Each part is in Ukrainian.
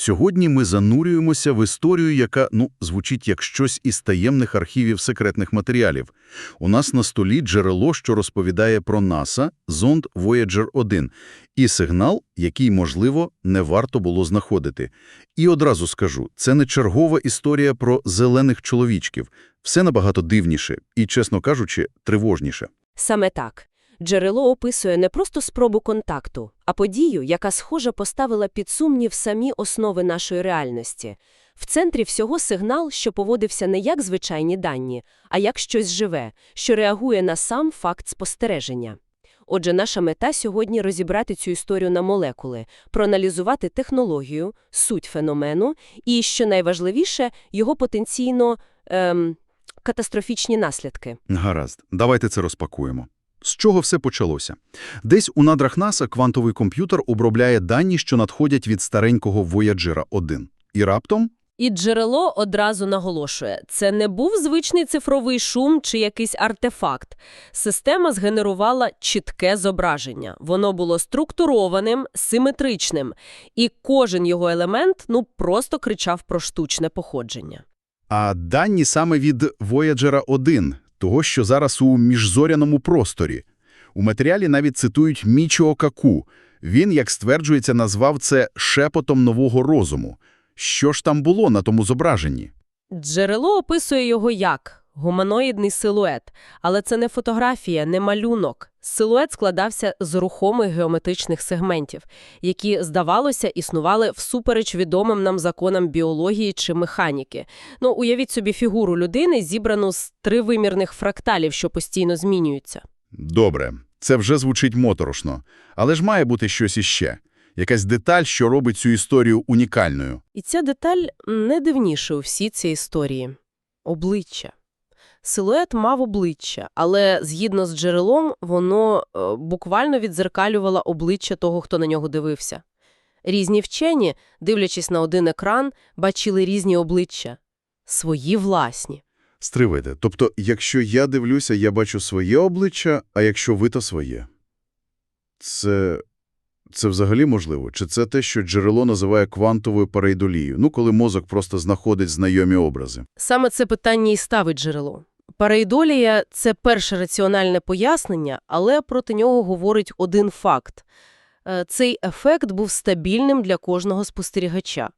Сьогодні ми занурюємося в історію, яка, ну, звучить як щось із таємних архівів секретних матеріалів. У нас на столі джерело, що розповідає про НАСА, зонд Voyager-1, і сигнал, який, можливо, не варто було знаходити. І одразу скажу, це не чергова історія про зелених чоловічків. Все набагато дивніше і, чесно кажучи, тривожніше. Саме так. Джерело описує не просто спробу контакту, а подію, яка, схоже, поставила під сумнів самі основи нашої реальності. В центрі всього сигнал, що поводився не як звичайні дані, а як щось живе, що реагує на сам факт спостереження. Отже, наша мета сьогодні розібрати цю історію на молекули, проаналізувати технологію, суть феномену і, що найважливіше, його потенційно ем, катастрофічні наслідки. Гаразд, давайте це розпакуємо. З чого все почалося? Десь у надрах НАСА квантовий комп'ютер обробляє дані, що надходять від старенького Voyager-1. І раптом І джерело одразу наголошує, це не був звичний цифровий шум чи якийсь артефакт. Система згенерувала чітке зображення. Воно було структурованим, симетричним, і кожен його елемент ну просто кричав про штучне походження. А дані саме від Voyager-1, того, що зараз у міжзоряному просторі. У матеріалі навіть цитують Мічо Каку. Він, як стверджується, назвав це «шепотом нового розуму». Що ж там було на тому зображенні? Джерело описує його як гуманоїдний силует, але це не фотографія, не малюнок. Силует складався з рухомих геометричних сегментів, які, здавалося, існували всупереч відомим нам законам біології чи механіки. Ну, уявіть собі фігуру людини, зібрану з тривимірних фракталів, що постійно змінюються. Добре, це вже звучить моторошно. Але ж має бути щось іще. Якась деталь, що робить цю історію унікальною. І ця деталь не дивніша у всій цій історії – обличчя. Силует мав обличчя, але згідно з джерелом, воно е, буквально відзеркалювало обличчя того, хто на нього дивився. Різні вчені, дивлячись на один екран, бачили різні обличчя. Свої власні. Стривайте. Тобто, якщо я дивлюся, я бачу своє обличчя, а якщо ви, то своє. Це... Це взагалі можливо? Чи це те, що джерело називає квантовою парейдолією? Ну, коли мозок просто знаходить знайомі образи. Саме це питання і ставить джерело. Параїдолія – це перше раціональне пояснення, але проти нього говорить один факт. Е, Цей ефект був стабільним для кожного спостерігача.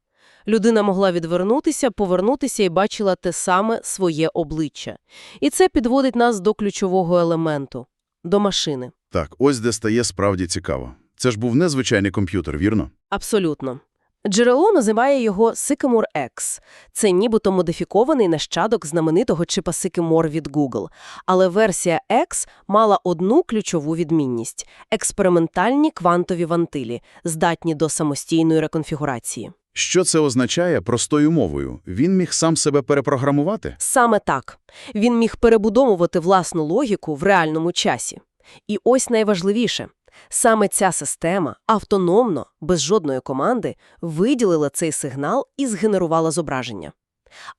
Людина могла відвернутися, повернутися і бачила те саме своє обличчя. І це підводить нас до ключового елементу – до машини. Так, ось де стає справді цікаво. Це ж був незвичайний комп'ютер, вірно? Абсолютно. Джерело називає його Sycamore X. Це нібито модифікований нащадок знаменитого чипа Sycamore від Google. Але версія X мала одну ключову відмінність – експериментальні квантові вантилі, здатні до самостійної реконфігурації. Що це означає простою мовою? Він міг сам себе перепрограмувати? Саме так. Він міг перебудовувати власну логіку в реальному часі. І ось найважливіше. Саме ця система автономно, без жодної команди, виділила цей сигнал і згенерувала зображення.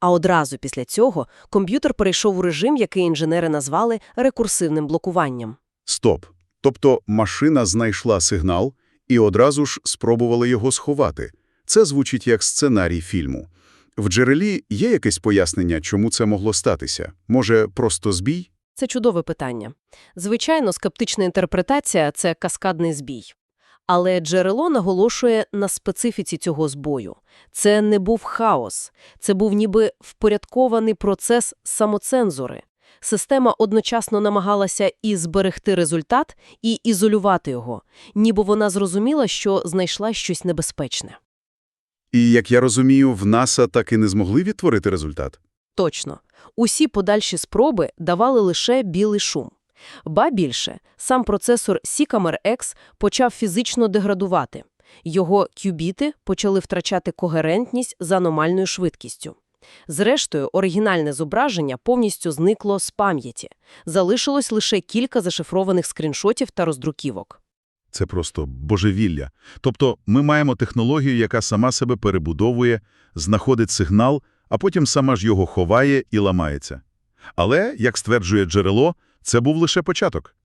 А одразу після цього комп'ютер перейшов у режим, який інженери назвали рекурсивним блокуванням. Стоп. Тобто машина знайшла сигнал і одразу ж спробувала його сховати. Це звучить як сценарій фільму. В джерелі є якесь пояснення, чому це могло статися? Може, просто збій? Це чудове питання. Звичайно, скептична інтерпретація – це каскадний збій. Але джерело наголошує на специфіці цього збою. Це не був хаос, це був ніби впорядкований процес самоцензури. Система одночасно намагалася і зберегти результат, і ізолювати його, ніби вона зрозуміла, що знайшла щось небезпечне. І, як я розумію, в НАСА так і не змогли відтворити результат? Точно. Усі подальші спроби давали лише білий шум. Ба більше, сам процесор Sycamore X почав фізично деградувати. Його кюбіти почали втрачати когерентність з аномальною швидкістю. Зрештою, оригінальне зображення повністю зникло з пам'яті. Залишилось лише кілька зашифрованих скріншотів та роздруківок. Це просто божевілля. Тобто ми маємо технологію, яка сама себе перебудовує, знаходить сигнал, а потім сама ж його ховає і ламається. Але, як стверджує джерело, це був лише початок.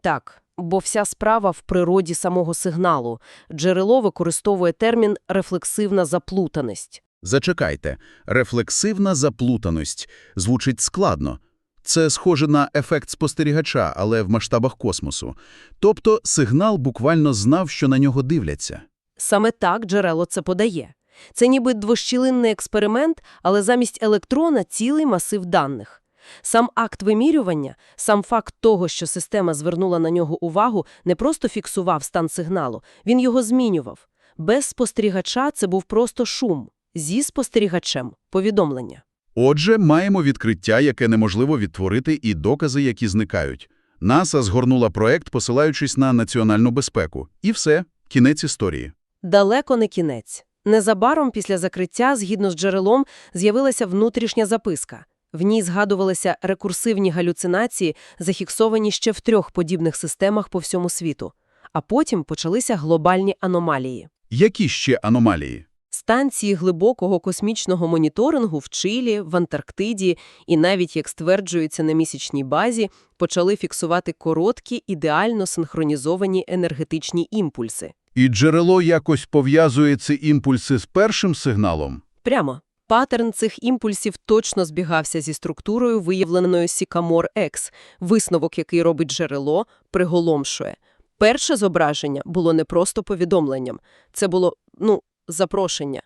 Так, бо вся справа в природі самого сигналу. Джерело використовує термін «рефлексивна заплутаність». Зачекайте. Рефлексивна заплутаність. Звучить складно. Це схоже на ефект спостерігача, але в масштабах космосу. Тобто сигнал буквально знав, що на нього дивляться. Саме так джерело це подає. Це ніби двощілинний експеримент, але замість електрона – цілий масив даних. Сам акт вимірювання, сам факт того, що система звернула на нього увагу, не просто фіксував стан сигналу, він його змінював. Без спостерігача це був просто шум. Зі спостерігачем – повідомлення. Отже, маємо відкриття, яке неможливо відтворити, і докази, які зникають. НАСА згорнула проект, посилаючись на національну безпеку. І все, кінець історії. Далеко не кінець. Незабаром після закриття, згідно з джерелом, з'явилася внутрішня записка. В ній згадувалися рекурсивні галюцинації, зафіксовані ще в трьох подібних системах по всьому світу. А потім почалися глобальні аномалії. Які ще аномалії? Станції глибокого космічного моніторингу в Чилі, в Антарктиді і навіть, як стверджується на місячній базі, почали фіксувати короткі, ідеально синхронізовані енергетичні імпульси. І джерело якось пов'язує ці імпульси з першим сигналом? Прямо. Паттерн цих імпульсів точно збігався зі структурою, виявленою Сікамор-X. Висновок, який робить джерело, приголомшує. Перше зображення було не просто повідомленням. Це було, ну, запрошення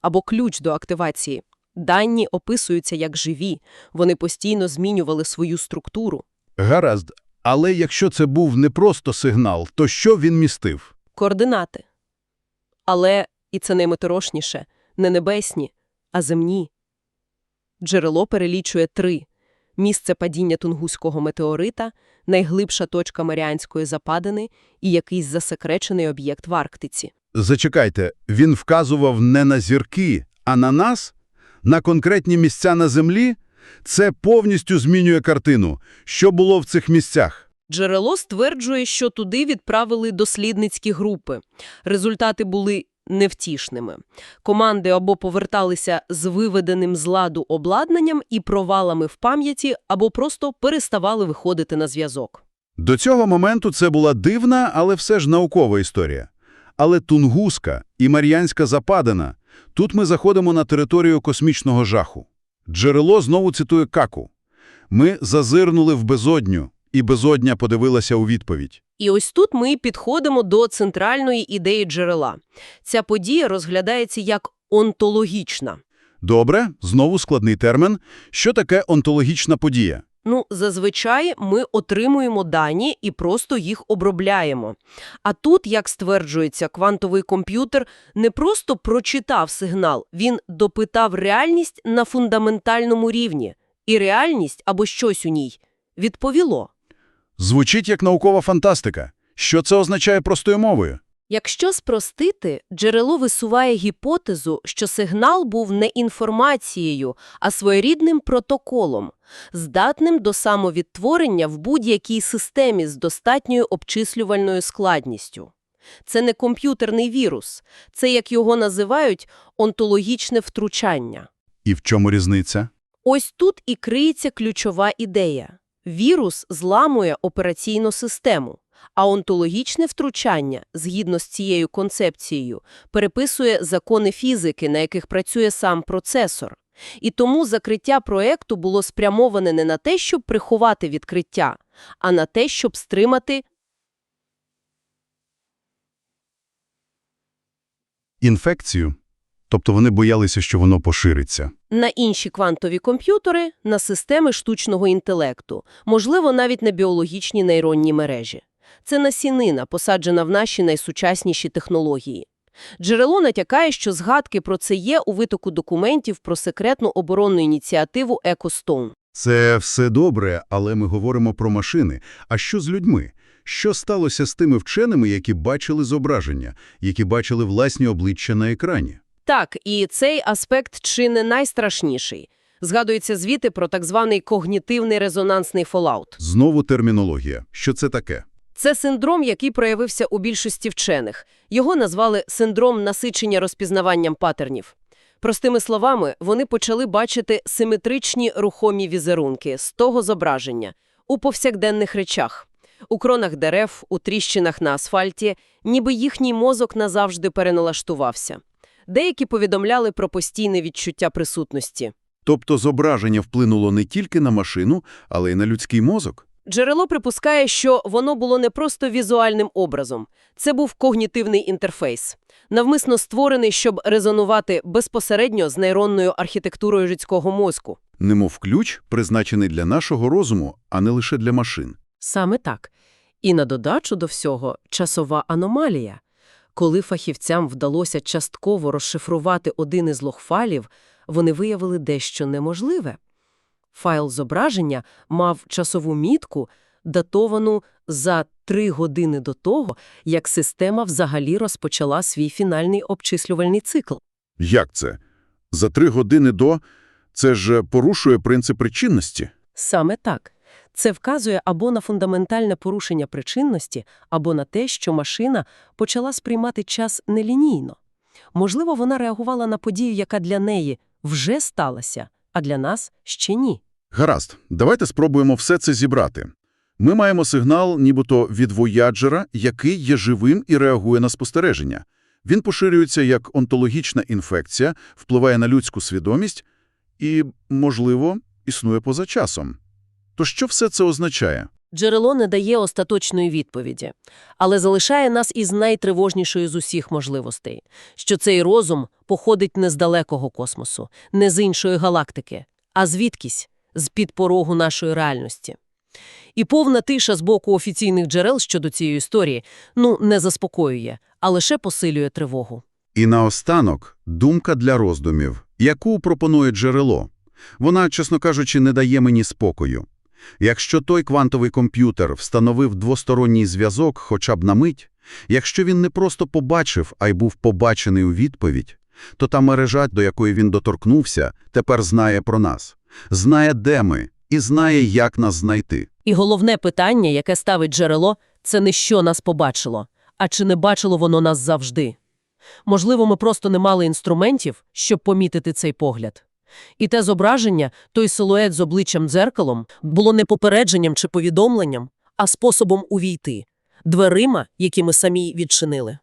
або ключ до активації. Дані описуються як живі. Вони постійно змінювали свою структуру. Гаразд. Але якщо це був не просто сигнал, то що він містив? Координати. Але, і це найметорошніше, не небесні, а земні. Джерело перелічує три. Місце падіння Тунгуського метеорита, найглибша точка Маріанської западини і якийсь засекречений об'єкт в Арктиці. Зачекайте, він вказував не на зірки, а на нас? На конкретні місця на Землі? Це повністю змінює картину. Що було в цих місцях? Джерело стверджує, що туди відправили дослідницькі групи. Результати були невтішними. Команди або поверталися з виведеним з ладу обладнанням і провалами в пам'яті, або просто переставали виходити на зв'язок. До цього моменту це була дивна, але все ж наукова історія. Але Тунгуска і Мар'янська Западина – тут ми заходимо на територію космічного жаху. Джерело знову цитує Каку. Ми зазирнули в безодню, і безодня подивилася у відповідь. І ось тут ми підходимо до центральної ідеї джерела. Ця подія розглядається як онтологічна. Добре, знову складний термін. Що таке онтологічна подія? Ну, зазвичай ми отримуємо дані і просто їх обробляємо. А тут, як стверджується, квантовий комп'ютер не просто прочитав сигнал, він допитав реальність на фундаментальному рівні. І реальність або щось у ній відповіло. Звучить як наукова фантастика. Що це означає простою мовою? Якщо спростити, джерело висуває гіпотезу, що сигнал був не інформацією, а своєрідним протоколом, здатним до самовідтворення в будь-якій системі з достатньою обчислювальною складністю. Це не комп'ютерний вірус, це, як його називають, онтологічне втручання. І в чому різниця? Ось тут і криється ключова ідея. Вірус зламує операційну систему, а онтологічне втручання, згідно з цією концепцією, переписує закони фізики, на яких працює сам процесор. І тому закриття проекту було спрямоване не на те, щоб приховати відкриття, а на те, щоб стримати Інфекцію. Тобто вони боялися, що воно пошириться. На інші квантові комп'ютери, на системи штучного інтелекту, можливо, навіть на біологічні нейронні мережі. Це насінина, посаджена в наші найсучасніші технології. Джерело натякає, що згадки про це є у витоку документів про секретну оборонну ініціативу «Екостон». Це все добре, але ми говоримо про машини. А що з людьми? Що сталося з тими вченими, які бачили зображення, які бачили власні обличчя на екрані? Так, і цей аспект чи не найстрашніший. Згадується звіти про так званий когнітивний резонансний фолаут. Знову термінологія. Що це таке? Це синдром, який проявився у більшості вчених. Його назвали синдром насичення розпізнаванням паттернів. Простими словами, вони почали бачити симетричні рухомі візерунки з того зображення у повсякденних речах. У кронах дерев, у тріщинах на асфальті, ніби їхній мозок назавжди переналаштувався. Деякі повідомляли про постійне відчуття присутності. Тобто зображення вплинуло не тільки на машину, але й на людський мозок? Джерело припускає, що воно було не просто візуальним образом. Це був когнітивний інтерфейс, навмисно створений, щоб резонувати безпосередньо з нейронною архітектурою людського мозку. Немов ключ, призначений для нашого розуму, а не лише для машин. Саме так. І на додачу до всього – часова аномалія. Коли фахівцям вдалося частково розшифрувати один із логфайлів, вони виявили дещо неможливе. Файл зображення мав часову мітку, датовану за три години до того, як система взагалі розпочала свій фінальний обчислювальний цикл. Як це? За три години до? Це ж порушує принцип причинності. Саме так. Це вказує або на фундаментальне порушення причинності, або на те, що машина почала сприймати час нелінійно. Можливо, вона реагувала на подію, яка для неї вже сталася, а для нас ще ні. Гаразд, давайте спробуємо все це зібрати. Ми маємо сигнал нібито від вояджера, який є живим і реагує на спостереження. Він поширюється як онтологічна інфекція, впливає на людську свідомість і, можливо, існує поза часом. То що все це означає? Джерело не дає остаточної відповіді, але залишає нас із найтривожнішою з усіх можливостей, що цей розум походить не з далекого космосу, не з іншої галактики, а звідкись, з-під порогу нашої реальності. І повна тиша з боку офіційних джерел щодо цієї історії, ну, не заспокоює, а лише посилює тривогу. І наостанок думка для роздумів, яку пропонує джерело. Вона, чесно кажучи, не дає мені спокою. Якщо той квантовий комп'ютер встановив двосторонній зв'язок хоча б на мить, якщо він не просто побачив, а й був побачений у відповідь, то та мережа, до якої він доторкнувся, тепер знає про нас, знає, де ми, і знає, як нас знайти. І головне питання, яке ставить джерело, це не що нас побачило, а чи не бачило воно нас завжди. Можливо, ми просто не мали інструментів, щоб помітити цей погляд. І те зображення, той силует з обличчям дзеркалом, було не попередженням чи повідомленням, а способом увійти, дверима, які ми самі відчинили.